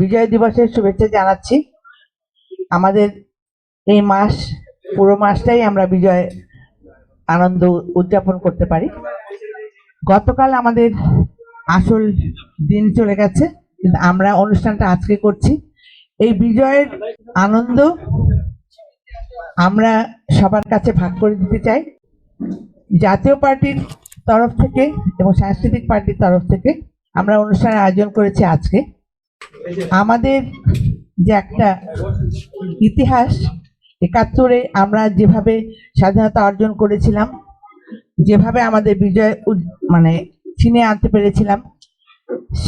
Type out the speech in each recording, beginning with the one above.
বিজয় দিবসের শুভেচ্ছা জানাচ্ছি। আমাদের এই মাস, পুরো মাসটাই আমরা বিজয় আনন্দ উদযাপন করতে পারি। গতকাল আমাদের আসল দিন চলে গেছে, কিন্তু আমরা অনুষ্ঠানটা আজকে করছি। এই বিজয়ের আনন্দ আমরা সবার কাছে ভাগ করে দিতে চাই। জাতীয় পার্টির তরফ থেকে এবং সাংস্কৃতিক পার্টির তরফ থেকে আমরা অনুষ্ঠানের আয়োজন করেছি আজকে। আমাদের যে একটা ইতিহাস, একাত্তরে আমরা যেভাবে স্বাধীনতা অর্জন করেছিলাম, যেভাবে আমাদের বিজয় মানে ছিনিয়ে আনতে পেরেছিলাম,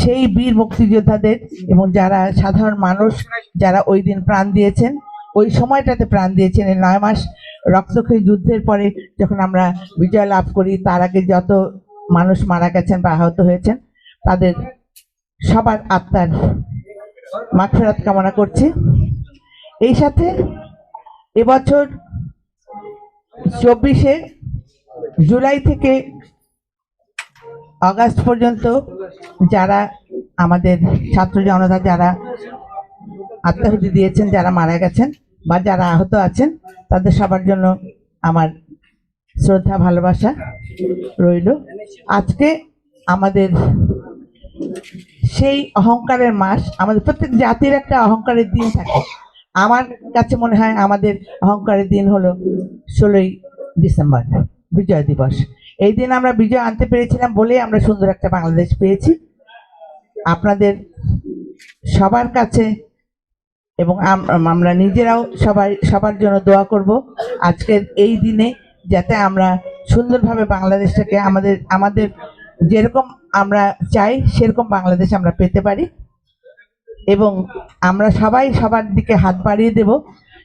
সেই বীর মুক্তিযোদ্ধাদের এবং যারা সাধারণ মানুষ, যারা ওই দিন প্রাণ দিয়েছেন, ওই সময়টাতে প্রাণ দিয়েছেন। এই নয় মাস রক্তক্ষয়ী যুদ্ধের পরে যখন আমরা বিজয় লাভ করি, তার আগে যত মানুষ মারা গেছেন বা আহত হয়েছেন, তাদের সবার আত্মার মাগফেরাত কামনা করছি। এই সাথে এবছর চব্বিশে জুলাই থেকে আগস্ট পর্যন্ত যারা আমাদের ছাত্র জনতা, যারা আত্মাহুতি দিয়েছেন, যারা মারা গেছেন বা যারা আহত আছেন, তাদের সবার জন্য আমার শ্রদ্ধা, ভালোবাসা রইল। আজকে আমাদের সেই অহংকারের মাস আমাদের প্রত্যেক জাতির একটা অহংকারের দিন থাকে। আমার কাছে মনে হয় আমাদের অহংকারের দিন হলো ষোলোই ডিসেম্বর, বিজয় দিবস। এই দিন আমরা বিজয় আনতে পেরেছিলাম বলেই আমরা সুন্দর একটা বাংলাদেশ পেয়েছি। আপনাদের সবার কাছে এবং আমরা নিজেরাও সবাই, সবার জন্য দোয়া করব আজকের এই দিনে যাতে আমরা সুন্দরভাবে বাংলাদেশটাকে আমাদের আমাদের যেরকম আমরা চাই, সেরকম বাংলাদেশ আমরা পেতে পারি। এবং আমরা সবাই সবার দিকে হাত বাড়িয়ে দেব।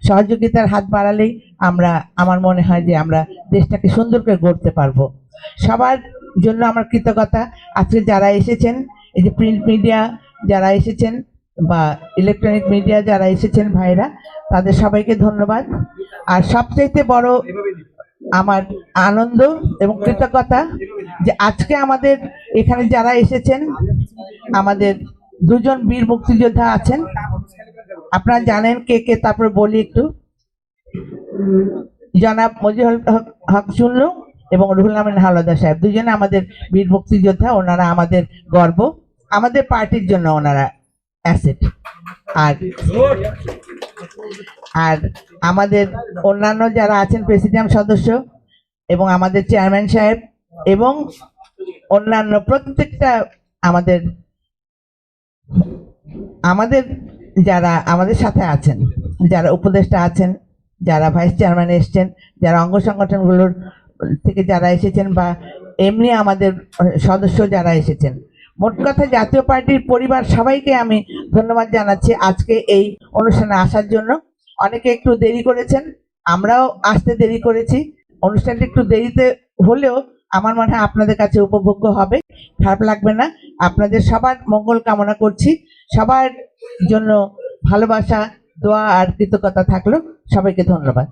সহযোগিতার হাত বাড়ালেই আমরা, আমার মনে হয় যে আমরা দেশটাকে সুন্দর করে গড়তে পারব। সবার জন্য আমার কৃতজ্ঞতা। আজকে যারা এসেছেন, এই যে প্রিন্ট মিডিয়া যারা এসেছেন বা ইলেকট্রনিক মিডিয়া যারা এসেছেন ভাইরা, তাদের সবাইকে ধন্যবাদ। আর সবচাইতে বড় আমার আনন্দ এবং কৃতজ্ঞতা যে আজকে আমাদের এখানে যারা এসেছেন, আমাদের দুজন বীর মুক্তিযোদ্ধা আছেন। আপনারা জানেন কে কে, তারপরে বলি একটু। জনাব মজিহুল হক- চুল্লু এবং রুহুল আমিন হাওলাদার সাহেব। দুজনে আমাদের বীর মুক্তিযোদ্ধা, ওনারা আমাদের গর্ব। আমাদের পার্টির জন্য ওনারা অ্যাসেট। আর আর আমাদের অন্যান্য যারা আছেন প্রেসিডিয়াম সদস্য এবং আমাদের চেয়ারম্যান সাহেব এবং অন্যান্য প্রত্যেকটা আমাদের আমাদের যারা আমাদের সাথে আছেন, যারা উপদেষ্টা আছেন, যারা ভাইস চেয়ারম্যান এসছেন, যারা অঙ্গ সংগঠনগুলোর থেকে যারা এসেছেন বা এমনি আমাদের সদস্য যারা এসেছেন, মোট কথা জাতীয় পার্টির পরিবার সবাইকে আমি ধন্যবাদ জানাচ্ছি আজকে এই অনুষ্ঠানে আসার জন্য। অনেকে একটু দেরি করেছেন, আমরাও আসতে দেরি করেছি। অনুষ্ঠানটি একটু দেরিতে হলেও আমার মনে হয় আপনাদের কাছে উপভোগ্য হবে। খারাপ লাগবে না। আপনাদের সবার মঙ্গল কামনা করছি। সবার জন্য ভালোবাসা, দোয়া আর কৃতজ্ঞতা থাকল। সবাইকে ধন্যবাদ।